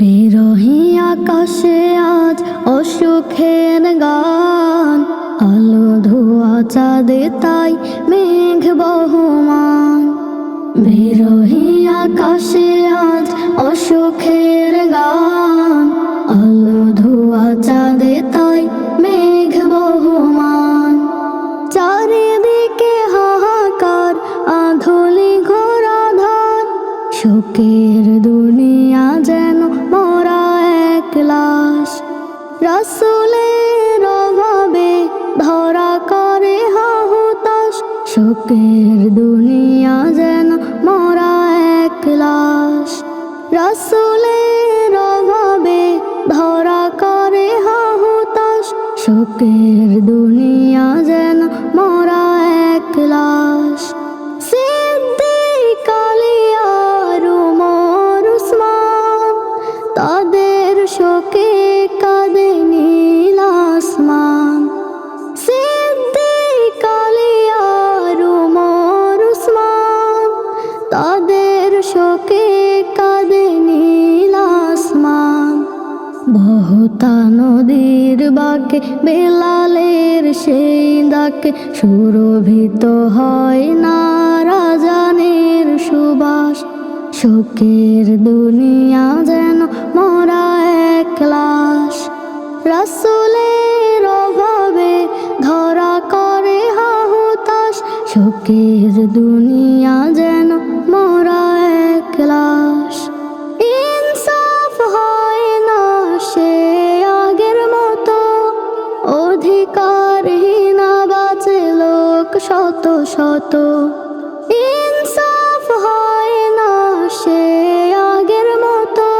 বিরহী আকাশে আজ অসুখের গান। আলো, ধোয়া, চাঁদে তাই মেঘ বহমান। বিরোহী আকাশে আজ অসুখের শোকের দুনিয়া যেন মরা এক লাশ। রাসুলের অভাবে ধরা করে হাহুতাস শোকের দুনিয়া যেন মরা এক লাশ। রাসুলের অভাবে ধরা করে হাহুতাস শোকের দুনিয়া শোকে কাঁদে নীল আসমান। সিদ্দিক আলী আর উমর উসমান। তাদের শোকে কাঁদে নীল আসমান। বহুতা নদীর বাকে, বেলালের সেই ডাকে সুরভিত হয় না রাজানের সুবাস। শোকের দুনিয়া শোকের দুনিয়া যেন মরা এক লাশ। ইনসাফ হয় না সে আগের মতো। অধিকারহীনা বাঁচে লোক শত শত। ইনসাফ হয় না সে আগের মতো।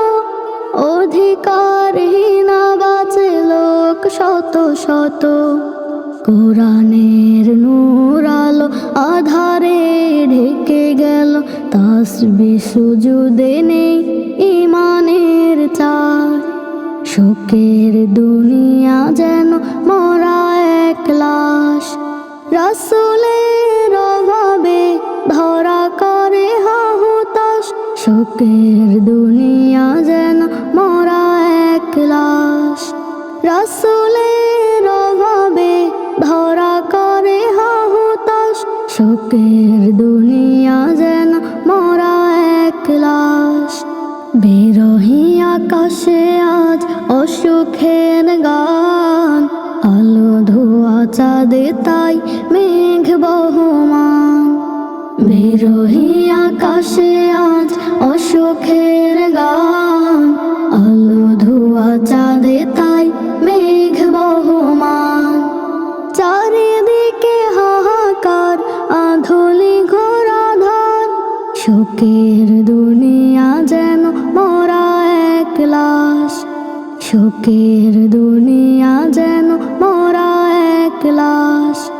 অধিকারহীনা বাঁচে লোক শত শত। কোরআনের তাসবি সুজুদে নেই ইমানের চার শোকের দুনিয়া যেন মরা এক লাশ। রাসুলের অভাবে ধরা করে হাহুতাস শোকের দুনিয়া যেন মরা এক লাশ। রাসুলের অভাবে ধরা করে হাহুতাস শোকের দুনিয়া যেন লাশ বেরোহি আকাশে আজ অসুখের গান। আলো ধোয়া চাঁদে তাই মেঘ বহমান। বেরোহি আকাশে আজ অসুখের শোকের দুনিয়া যেন মরা এক লাশ। শোকের দুনিয়া যেন মরা এক লাশ।